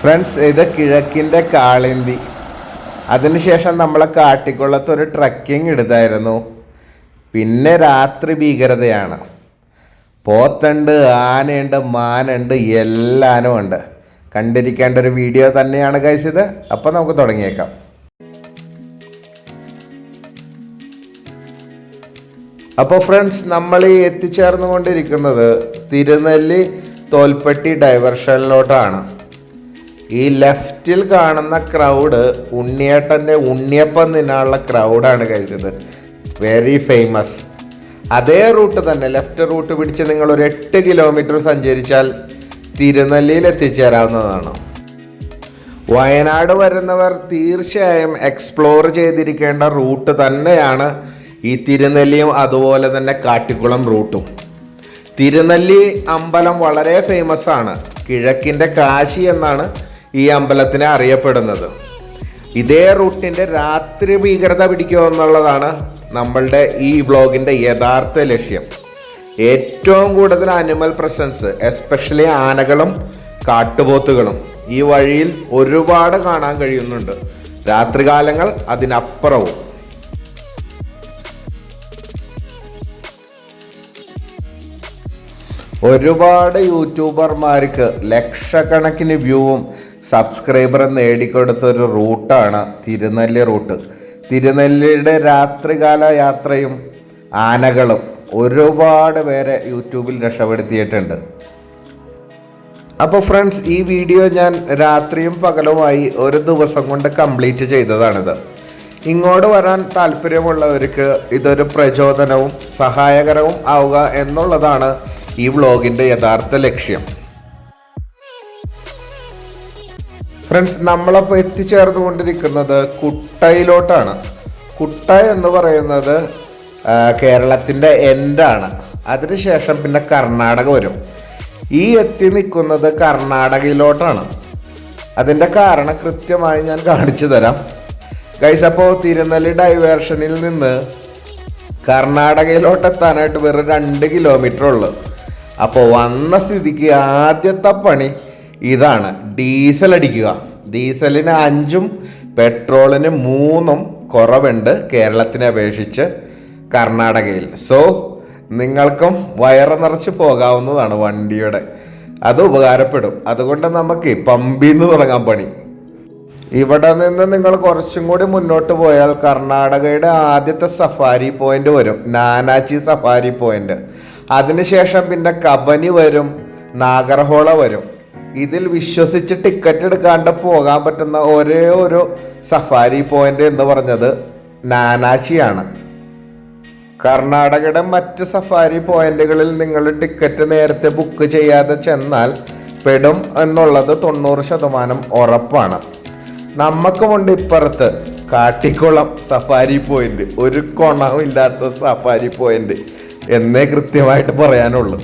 Friends ഇത് കിഴക്കിന്റെ കാളിന്തി. അതിനുശേഷം നമ്മളെ കാട്ടിക്കുളത്ത് ഒരു ട്രക്കിംഗ് എടുത്തായിരുന്നു പിന്നെ രാത്രി ഭീകരതയാണ്. പോത്തുണ്ട് ആനയുണ്ട് മാനുണ്ട് എല്ലാനും ഉണ്ട്. കണ്ടിരിക്കേണ്ട ഒരു വീഡിയോ തന്നെയാണ് കഴിച്ചത് അപ്പം നമുക്ക് തുടങ്ങിയേക്കാം. അപ്പോൾ ഫ്രണ്ട്സ് നമ്മൾ ഈ എത്തിച്ചേർന്നുകൊണ്ടിരിക്കുന്നത് തിരുനെല്ലി തോൽപ്പെട്ടി ഡൈവർഷനിലോട്ടാണ് ഈ ലെഫ്റ്റിൽ കാണുന്ന ക്രൗഡ് ഉണ്ണിയേട്ടന്റെ ഉണ്ണിയപ്പം തിന്നാനുള്ള ക്രൗഡാണ് കഴിച്ചത്. വെരി ഫേമസ് അതേ റൂട്ട് തന്നെ ലെഫ്റ്റ് റൂട്ട് പിടിച്ച് നിങ്ങൾ ഒരു എട്ട് കിലോമീറ്റർ സഞ്ചരിച്ചാൽ തിരുനെല്ലിയിൽ എത്തിച്ചേരാവുന്നതാണ്. വയനാട് വരുന്നവർ തീർച്ചയായും എക്സ്പ്ലോർ ചെയ്തിരിക്കേണ്ട റൂട്ട് തന്നെയാണ് ഈ തിരുനെല്ലിയും അതുപോലെ തന്നെ കാട്ടിക്കുളം റൂട്ടും തിരുനെല്ലി അമ്പലം വളരെ ഫേമസ് ആണ്. കിഴക്കിന്റെ കാശി എന്നാണ് ഈ അമ്പലത്തിനെ അറിയപ്പെടുന്നത്. ഇതേ റൂട്ടിന്റെ രാത്രി ഭീകരത പിടിക്കുക എന്നുള്ളതാണ് നമ്മളുടെ ഈ വ്ളോഗിന്റെ യഥാർത്ഥ ലക്ഷ്യം. ഏറ്റവും കൂടുതൽ അനിമൽ പ്രസൻസ് എസ്പെഷ്യലി ആനകളും കാട്ടുപോത്തുകളും ഈ വഴിയിൽ ഒരുപാട് കാണാൻ കഴിയുന്നുണ്ട്. രാത്രികാലങ്ങൾ അതിനപ്പുറവും. ഒരുപാട് യൂട്യൂബർമാർക്ക് ലക്ഷക്കണക്കിന് വ്യൂവും സബ്സ്ക്രൈബറും നേടിക്കൊടുത്ത ഒരു റൂട്ടാണ് തിരുനെല്ലി റൂട്ട്. തിരുനെല്ലിയുടെ രാത്രികാല യാത്രയും ആനകളും ഒരുപാട് പേരെ യൂട്യൂബിൽ രക്ഷപ്പെടുത്തിയിട്ടുണ്ട്. അപ്പോൾ ഫ്രണ്ട്സ് ഈ വീഡിയോ ഞാൻ രാത്രിയും പകലുമായി ഒരു ദിവസം കൊണ്ട് കംപ്ലീറ്റ് ചെയ്തതാണിത്. ഇങ്ങോട്ട് വരാൻ താല്പര്യമുള്ളവർക്ക് ഇതൊരു പ്രചോദനവും സഹായകരവും ആവുക എന്നുള്ളതാണ് ഈ വ്ളോഗിന്റെ യഥാർത്ഥ ലക്ഷ്യം. ഫ്രണ്ട്സ് നമ്മളപ്പോൾ എത്തിച്ചേർന്നുകൊണ്ടിരിക്കുന്നത് കുട്ടയിലോട്ടാണ്. കുട്ട എന്ന് പറയുന്നത് കേരളത്തിന്റെ എൻഡാണ് അതിനുശേഷം പിന്നെ കർണാടക വരും. ഈ എത്തി നിൽക്കുന്നത് കർണാടകയിലോട്ടാണ്. അതിന്റെ കാരണം കൃത്യമായി ഞാൻ കാണിച്ചു തരാം. ഗൈസ് അപ്പോൾ തിരുനെല്ലി ഡൈവേർഷനിൽ നിന്ന് കർണാടകയിലോട്ടെത്താനായിട്ട് വെറും രണ്ട് കിലോമീറ്റർ ഉള്ളു. അപ്പോൾ വന്ന സ്ഥിതിക്ക് ആദ്യത്തെ പണി ഇതാണ് ഡീസൽ അടിക്കുക. ഡീസലിന് അഞ്ചും പെട്രോളിന് മൂന്നും കുറവുണ്ട് കേരളത്തിനെ അപേക്ഷിച്ച് കർണാടകയിൽ. സോ നിങ്ങൾക്കും വയറ് നിറച്ച് പോകാവുന്നതാണ് വണ്ടിയുടെ. അത് ഉപകാരപ്പെടും. അതുകൊണ്ട് നമുക്ക് പമ്പിൽ നിന്ന് തുടങ്ങാൻ പണി. ഇവിടെ നിന്ന് നിങ്ങൾ കുറച്ചും കൂടി മുന്നോട്ട് പോയാൽ കർണാടകയുടെ ആദ്യത്തെ സഫാരി പോയിന്റ് വരും. നാനാച്ചി സഫാരി പോയിന്റ് അതിനുശേഷം പിന്നെ കബനി വരും. നാഗർഹോള വരും. ഇതിൽ വിശ്വസിച്ച് ടിക്കറ്റ് എടുക്കാണ്ട് പോകാൻ പറ്റുന്ന ഒരേ ഒരു സഫാരി പോയിന്റ് എന്ന് പറഞ്ഞത് നാനാച്ചിയാണ് കർണാടകയുടെ മറ്റ് സഫാരി പോയിന്റുകളിൽ നിങ്ങൾ ടിക്കറ്റ് നേരത്തെ ബുക്ക് ചെയ്യാതെ ചെന്നാൽ പെടും എന്നുള്ളത് തൊണ്ണൂറ് ശതമാനം ഉറപ്പാണ്. നമുക്കുമുണ്ട് ഇപ്പുറത്ത് കാട്ടിക്കുളം സഫാരി പോയിന്റ് ഒരു കൊണവും ഇല്ലാത്ത സഫാരി പോയിന്റ് എന്നേ കൃത്യമായിട്ട് പറയാനുള്ളൂ.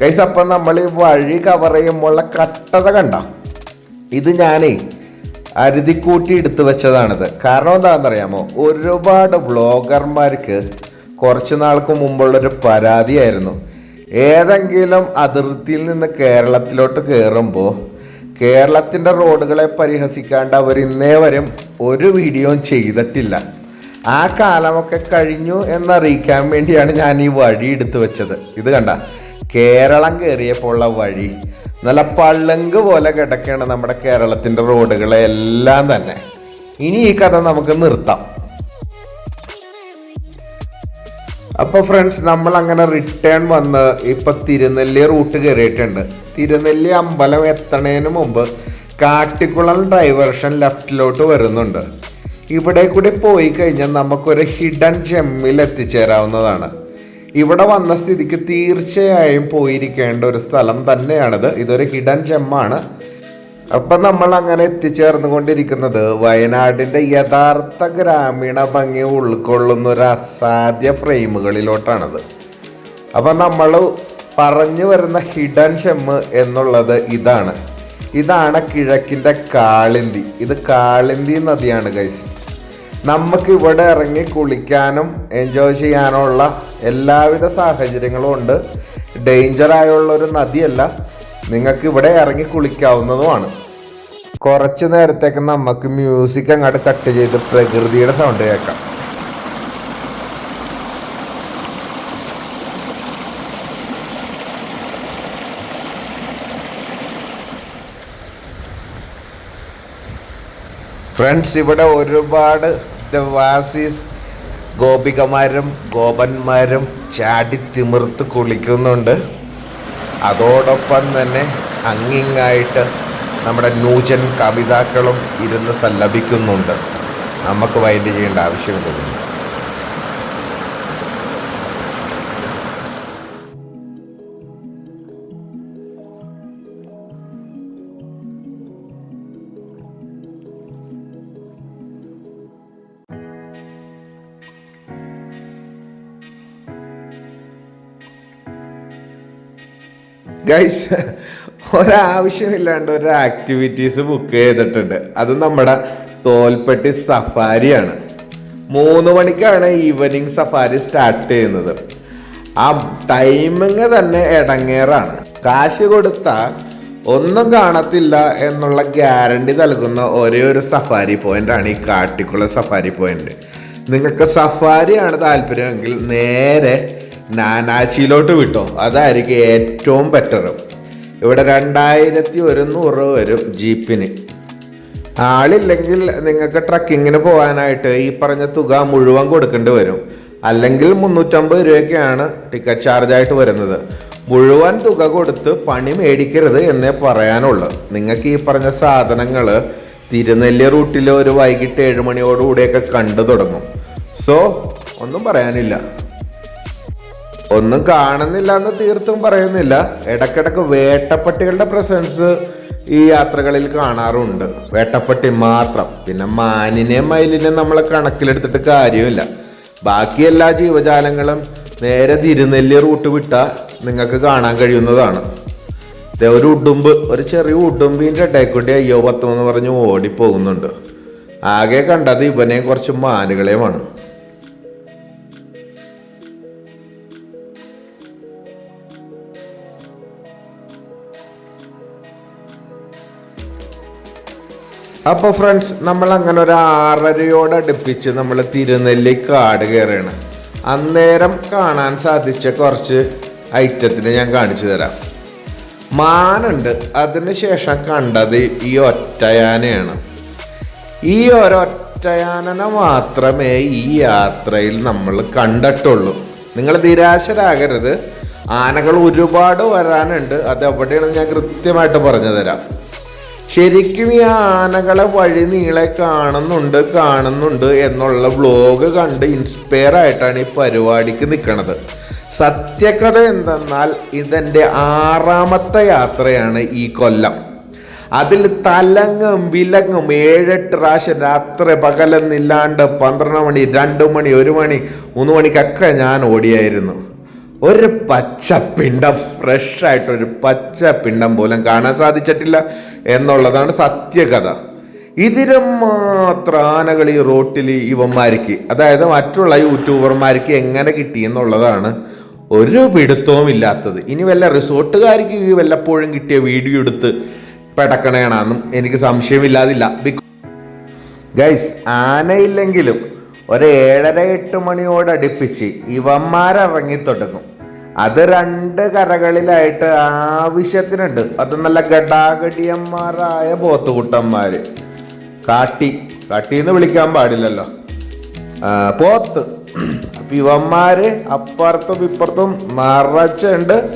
കൈസ് അപ്പം നമ്മൾ ഈ വഴി കവർ ചെയ്യുമ്പോഴുള്ള കട്ടത കണ്ട? ഇത് ഞാനേ അരുതിക്കൂട്ടി എടുത്തു വെച്ചതാണിത്. കാരണം എന്താണെന്നറിയാമോ? ഒരുപാട് വ്ളോഗർമാർക്ക് കുറച്ച് നാൾക്ക് മുമ്പുള്ളൊരു പരാതിയായിരുന്നു. ഏതെങ്കിലും അതിർത്തിയിൽ നിന്ന് കേരളത്തിലോട്ട് കയറുമ്പോൾ കേരളത്തിന്റെ റോഡുകളെ പരിഹസിക്കാണ്ട് അവർ ഇന്നേ വരും ഒരു വീഡിയോയും ചെയ്തിട്ടില്ല. ആ കാലമൊക്കെ കഴിഞ്ഞു എന്നറിയിക്കാൻ വേണ്ടിയാണ് ഞാൻ ഈ വഴി എടുത്തു വെച്ചത്. ഇത് കണ്ട? കേരളം കയറിയപ്പോൾ ഉള്ള വഴി നല്ല പള്ളങ്ക് പോലെ കിടക്കുകയാണ് നമ്മുടെ കേരളത്തിന്റെ റോഡുകളെ എല്ലാം തന്നെ. ഇനി ഈ കഥ നമുക്ക് നിർത്താം. അപ്പോൾ ഫ്രണ്ട്സ് നമ്മൾ അങ്ങനെ റിട്ടേൺ വന്ന് ഇപ്പൊ തിരുനെല്ലി റൂട്ട് കയറിയിട്ടുണ്ട് തിരുനെല്ലി അമ്പലം എത്തണേന് മുമ്പ് കാട്ടിക്കുളം ഡൈവേർഷൻ ലെഫ്റ്റിലോട്ട് വരുന്നുണ്ട്. ഇവിടെ കൂടി പോയി കഴിഞ്ഞാൽ നമുക്കൊരു ഹിഡൻ ജെമ്മിൽ എത്തിച്ചേരാവുന്നതാണ്. ഇവിടെ വന്ന സ്ഥിതിക്ക് തീർച്ചയായും പോയിരിക്കേണ്ട ഒരു സ്ഥലം തന്നെയാണിത്. ഇതൊരു ഹിഡൻ ജെമ്മാണ് അപ്പം നമ്മൾ അങ്ങനെ എത്തിച്ചേർന്നുകൊണ്ടിരിക്കുന്നത് വയനാടിന്റെ യഥാർത്ഥ ഗ്രാമീണ ഭംഗി ഉൾക്കൊള്ളുന്ന ഒരു അസാധ്യ ഫ്രെയിമുകളിലോട്ടാണത്. അപ്പം നമ്മൾ പറഞ്ഞു വരുന്ന ഹിഡൻ ഷെമ്മ് എന്നുള്ളത് ഇതാണ്. ഇതാണ് കിഴക്കിന്റെ കാളിന്തി. ഇത് കാളിന്തി നദിയാണ് ഗൈസ് നമുക്ക് ഇവിടെ ഇറങ്ങി കുളിക്കാനും എൻജോയ് ചെയ്യാനുള്ള എല്ലാവിധ സാഹചര്യങ്ങളും ഉണ്ട്. ഡേഞ്ചർ ആയുള്ള ഒരു നദിയല്ല. നിങ്ങൾക്ക് ഇവിടെ ഇറങ്ങി കുളിക്കാവുന്നതുമാണ്. കുറച്ച് നേരത്തേക്ക് നമുക്ക് മ്യൂസിക് അങ്ങോട്ട് കട്ട് ചെയ്ത് പ്രകൃതിയുടെ സൗണ്ട് കേൾക്കാം. ഫ്രണ്ട്സ് ഇവിടെ ഒരുപാട് ദേവാസീസ് ഗോപികമാരും ഗോപന്മാരും ചാടി തിമിർത്ത് കുളിക്കുന്നുണ്ട്. അതോടൊപ്പം തന്നെ അങ്ങിങ്ങായിട്ട് നമ്മുടെ നൂജൻ കവിതാക്കളും ഇരുന്ന് സല്ലപിക്കുന്നുണ്ട്. നമുക്ക് വൈൻഡ് ചെയ്യേണ്ട ആവശ്യമില്ല. ഗൈസ് ഒരാവശ്യമില്ലാണ്ട് ഒരു ആക്ടിവിറ്റീസ് ബുക്ക് ചെയ്തിട്ടുണ്ട്. അത് നമ്മുടെ തോൽപ്പെട്ടി സഫാരിയാണ്. മൂന്ന് മണിക്കാണ് ഈവനിങ് സഫാരി സ്റ്റാർട്ട് ചെയ്യുന്നത്. ആ ടൈമിങ് തന്നെ ഇടങ്ങേറാണ് കാശ് കൊടുത്ത ഒന്നും കാണത്തില്ല എന്നുള്ള ഗ്യാരണ്ടി നൽകുന്ന ഒരേ ഒരു സഫാരി പോയിന്റ് ആണ് ഈ കാട്ടിക്കുള്ള സഫാരി പോയിന്റ് നിങ്ങൾക്ക് സഫാരിയാണ് താല്പര്യമെങ്കിൽ നേരെ നാനാച്ചിയിലോട്ട് വിട്ടോ? അതായിരിക്കും ഏറ്റവും ബെറ്റർ ഇവിടെ രണ്ടായിരത്തി ഒരുന്നൂറ് രൂപ വരും ജീപ്പിന്. ആളില്ലെങ്കിൽ നിങ്ങൾക്ക് ട്രക്കിങ്ങിന് പോകാനായിട്ട് ഈ പറഞ്ഞ തുക മുഴുവൻ കൊടുക്കേണ്ടി വരും. അല്ലെങ്കിൽ മുന്നൂറ്റമ്പത് രൂപയൊക്കെയാണ് ടിക്കറ്റ് ചാർജ് ആയിട്ട് വരുന്നത്. മുഴുവൻ തുക കൊടുത്ത് പണി മേടിക്കരുത് എന്നേ പറയാനുള്ളൂ. നിങ്ങൾക്ക് ഈ പറഞ്ഞ സാധനങ്ങൾ തിരുനെല്ലി റൂട്ടിൽ ഒരു വൈകിട്ട് ഏഴ് മണിയോടുകൂടിയൊക്കെ കണ്ടു തുടങ്ങും. സോ ഒന്നും പറയാനില്ല. ഒന്നും കാണുന്നില്ല എന്ന് തീർത്തും പറയുന്നില്ല. ഇടക്കിടക്ക് വേട്ടപ്പട്ടികളുടെ പ്രസൻസ് ഈ യാത്രകളിൽ കാണാറുണ്ട്. വേട്ടപ്പട്ടി മാത്രം പിന്നെ മാനിനെ മയിലിനെ നമ്മൾ കണക്കിലെടുത്തിട്ട് കാര്യമില്ല. ബാക്കി എല്ലാ ജീവജാലങ്ങളും നേരെ തിരുനെല്ലി റൂട്ട് വിട്ടാൽ നിങ്ങൾക്ക് കാണാൻ കഴിയുന്നതാണ്. ഒരു ഉടുമ്പ് ഒരു ചെറിയ ഉടുമ്പിന്റെ ഇടയ്ക്കൂടി അയ്യോ പത്തുമെന്ന് പറഞ്ഞ് ഓടിപ്പോകുന്നുണ്ട്. ആകെ കണ്ടത് ഇവനെയും കുറച്ച് മാനുകളെയുമാണ്. അപ്പോൾ ഫ്രണ്ട്സ് നമ്മൾ അങ്ങനെ ഒരു ആറരയോട് അടുപ്പിച്ച് നമ്മൾ തിരുനെല്ലി കാട് കയറുകയാണ് അന്നേരം കാണാൻ സാധിച്ച കുറച്ച് ഐറ്റത്തിന് ഞാൻ കാണിച്ചു തരാം. മാനുണ്ട്. അതിനുശേഷം കണ്ടത് ഈ ഒറ്റയാനയാണ്. ഈ ഒരൊറ്റയാനനെ മാത്രമേ ഈ യാത്രയിൽ നമ്മൾ കണ്ടിട്ടുള്ളൂ. നിങ്ങൾ നിരാശരാകരുത്. ആനകൾ ഒരുപാട് വരാനുണ്ട്. അത് എവിടെയാണെന്ന് ഞാൻ കൃത്യമായിട്ട് പറഞ്ഞു തരാം. ശരിക്കും ഈ ആനകളെ വഴി നീളെ കാണുന്നുണ്ട് കാണുന്നുണ്ട് എന്നുള്ള വ്ലോഗ് കണ്ട് ഇൻസ്പയർ ആയിട്ടാണ് ഈ പരിപാടിക്ക് നിൽക്കുന്നത് സത്യകഥ എന്തെന്നാൽ ഇതെന്റെ ആറാമത്തെ യാത്രയാണ് ഈ കൊല്ലം. അതിൽ തലങ്ങും വിലങ്ങും ഏഴെട്ട് പ്രാവശ്യം രാത്രി പകലെന്നില്ലാണ്ട് പന്ത്രണ്ട് മണി രണ്ട് മണി ഒരു മണി മൂന്ന് മണിക്കൊക്കെ ഞാൻ ഓടിയായിരുന്നു. ഒരു പച്ച പിണ്ടം ഫ്രഷ് പച്ച പിണ്ടം പോലും കാണാൻ സാധിച്ചിട്ടില്ല എന്നുള്ളതാണ് സത്യകഥ. ഇതിലും മാത്രം ആനകൾ ഈ റോട്ടിൽ ഇവന്മാർക്ക് അതായത് മറ്റുള്ള യൂട്യൂബർമാർക്ക് എങ്ങനെ കിട്ടി എന്നുള്ളതാണ് ഒരു പിടുത്തവും ഇല്ലാത്തത്. ഇനി വല്ല റിസോർട്ടുകാർക്ക് വല്ലപ്പോഴും കിട്ടിയ വീഡിയോ എടുത്ത് പെടക്കണേണെന്നും എനിക്ക് സംശയമില്ലാതില്ല. ബിക്കോ ഗൈസ് ആനയില്ലെങ്കിലും ഒരു ഏഴര എട്ട് മണിയോടടുപ്പിച്ച് ഇവന്മാരിറങ്ങി തുടങ്ങും. അത് രണ്ട് കരകളിലായിട്ട് ആവശ്യത്തിനുണ്ട്. അത് നല്ല ഗഡാഗടിയന്മാരായ പോത്തുകൂട്ടന്മാർ കാട്ടി കാട്ടി എന്ന് വിളിക്കാൻ പാടില്ലല്ലോ. പോത്ത്. അപ്പം ഇവന്മാർ അപ്പുറത്തും ഇപ്പുറത്തും നിറച്ചുണ്ട്.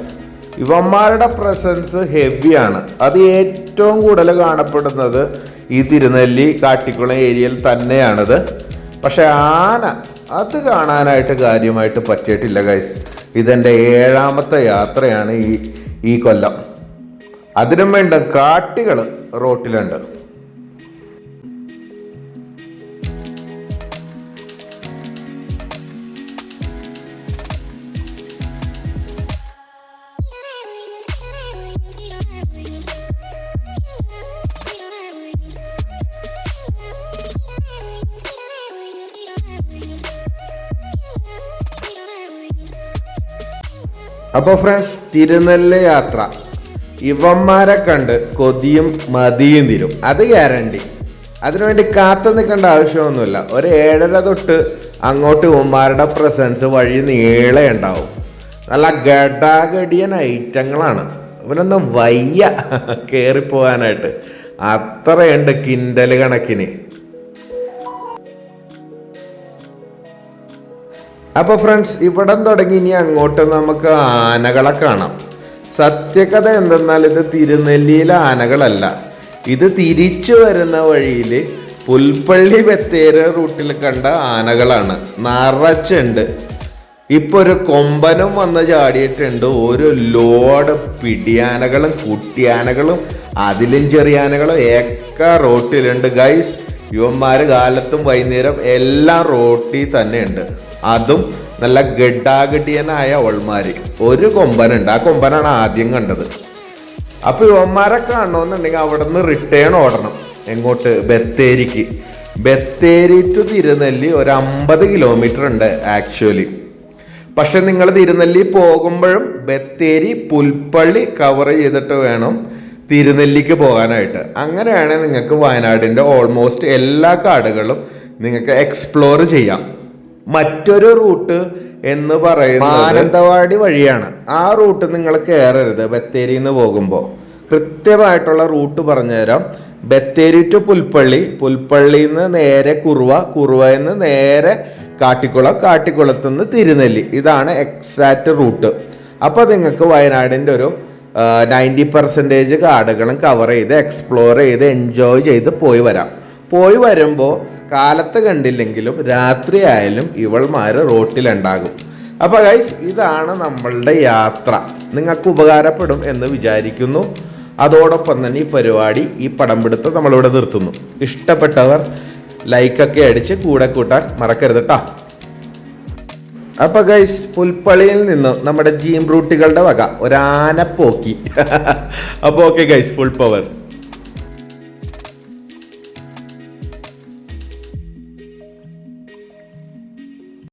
ഇവന്മാരുടെ പ്രസൻസ് ഹെവിയാണ് അത് ഏറ്റവും കൂടുതൽ കാണപ്പെടുന്നത് ഈ തിരുനെല്ലി കാട്ടിക്കുളം ഏരിയയിൽ തന്നെയാണത്. പക്ഷെ ആന അത് കാണാനായിട്ട് കാര്യമായിട്ട് പറ്റിയിട്ടില്ല ഗൈസ് ഇതെന്റെ ഏഴാമത്തെ യാത്രയാണ് ഈ ഈ കൊല്ലം. അതിനും വേണ്ട കാട്ടികൾ റോട്ടിലുണ്ട്. അപ്പോൾ ഫ്രണ്ട്സ് തിരുനെല്ലി യാത്ര. ഇവന്മാരെ കണ്ട് കൊതിയും മതിയും തീരും. അത് ഗ്യാരണ്ടി അതിനുവേണ്ടി കാത്തു നിൽക്കേണ്ട ആവശ്യമൊന്നുമില്ല. ഒരു ഏഴര തൊട്ട് അങ്ങോട്ട് ഇവന്മാരുടെ പ്രസൻസ് വഴി നീളെ ഉണ്ടാവും. നല്ല ഗഡാഗടിയൻ ഐറ്റങ്ങളാണ്. ഇവനൊന്നും വയ്യ കയറിപ്പോകാനായിട്ട് അത്രയുണ്ട് കിൻഡൽ കണക്കിന്. അപ്പോൾ ഫ്രണ്ട്സ് ഇവിടം തുടങ്ങി ഇനി അങ്ങോട്ട് നമുക്ക് ആനകളെ കാണാം. സത്യകഥ എന്തെന്നാൽ ഇത് തിരുനെല്ലിയിലെ ആനകളല്ല. ഇത് തിരിച്ചു വരുന്ന വഴിയിൽ പുൽപ്പള്ളി ബത്തേര റൂട്ടിൽ കണ്ട ആനകളാണ്. നിറച്ചുണ്ട്. ഇപ്പോൾ ഒരു കൊമ്പനും വന്ന് ചാടിയിട്ടുണ്ട്. ഒരു ലോഡ് പിടിയാനകളും കുട്ടിയാനകളും അതിലും ചെറിയ ആനകളും ഒക്കെ റോട്ടിലുണ്ട്. ഗൈസ് യുവന്മാർ കാലത്തും വൈകുന്നേരം എല്ലാം റോട്ടിൽ തന്നെ ഉണ്ട് അതും നല്ല ഗഡാഗഡിയനായ അവൾമാർ ഒരു കൊമ്പനുണ്ട്. ആ കൊമ്പനാണ് ആദ്യം കണ്ടത്. അപ്പൊ യുവന്മാരെ കാണണമെന്നുണ്ടെങ്കിൽ അവിടെ നിന്ന് റിട്ടേൺ ഓടണം. എങ്ങോട്ട്? ബത്തേരിക്ക്. ബത്തേരി ടു തിരുനെല്ലി ഒരു അമ്പത് കിലോമീറ്റർ ഉണ്ട് ആക്ച്വലി പക്ഷെ നിങ്ങൾ തിരുനെല്ലി പോകുമ്പോഴും ബത്തേരി പുൽപ്പള്ളി കവർ ചെയ്തിട്ട് വേണം തിരുനെല്ലിക്ക് പോകാനായിട്ട്. അങ്ങനെയാണെങ്കിൽ നിങ്ങൾക്ക് വയനാടിന്റെ ഓൾമോസ്റ്റ് എല്ലാ കാടുകളും നിങ്ങൾക്ക് എക്സ്പ്ലോർ ചെയ്യാം. മറ്റൊരു റൂട്ട് എന്ന് പറയുന്നത് മാനന്തവാടി വഴിയാണ്. ആ റൂട്ട് നിങ്ങൾ കയറരുത് ബത്തേരിയിൽ നിന്ന് പോകുമ്പോൾ കൃത്യമായിട്ടുള്ള റൂട്ട് പറഞ്ഞുതരാം. ബത്തേരി ടു പുൽപ്പള്ളി. പുൽപ്പള്ളിയിൽ നിന്ന് നേരെ കുറുവ കുറുവയിൽ നിന്ന് നേരെ കാട്ടിക്കുളം കാട്ടിക്കുളത്ത് നിന്ന് തിരുനെല്ലി. ഇതാണ് എക്സാക്റ്റ് റൂട്ട്. അപ്പോൾ നിങ്ങൾക്ക് വയനാടിന്റെ ഒരു നയന്റി പെർസെന്റേജ് കാടുകളും കവർ ചെയ്ത് എക്സ്പ്ലോർ ചെയ്ത് എൻജോയ് ചെയ്ത് പോയി വരാം. പോയി വരുമ്പോൾ കാലത്ത് കണ്ടില്ലെങ്കിലും രാത്രി ആയാലും ഇവൾമാർ റോട്ടിലുണ്ടാകും. അപ്പോൾ ഗൈസ് ഇതാണ് നമ്മളുടെ യാത്ര. നിങ്ങൾക്ക് ഉപകാരപ്പെടും എന്ന് വിചാരിക്കുന്നു. അതോടൊപ്പം തന്നെ ഈ പരിപാടി ഈ പടം പിടുത്ത് നമ്മളിവിടെ നിർത്തുന്നു. ഇഷ്ടപ്പെട്ടവർ ലൈക്കൊക്കെ അടിച്ച് കൂടെ കൂട്ടാൻ മറക്കരുത് കേട്ടോ അപ്പൊ ഗൈസ് പുൽപ്പള്ളിയിൽ നിന്ന് നമ്മുടെ ജീം റൂട്ടുകളുടെ വക ഒരാനപ്പോക്കി. അപ്പോൾ ഓക്കെ ഗൈസ് ഫുൾ പവർ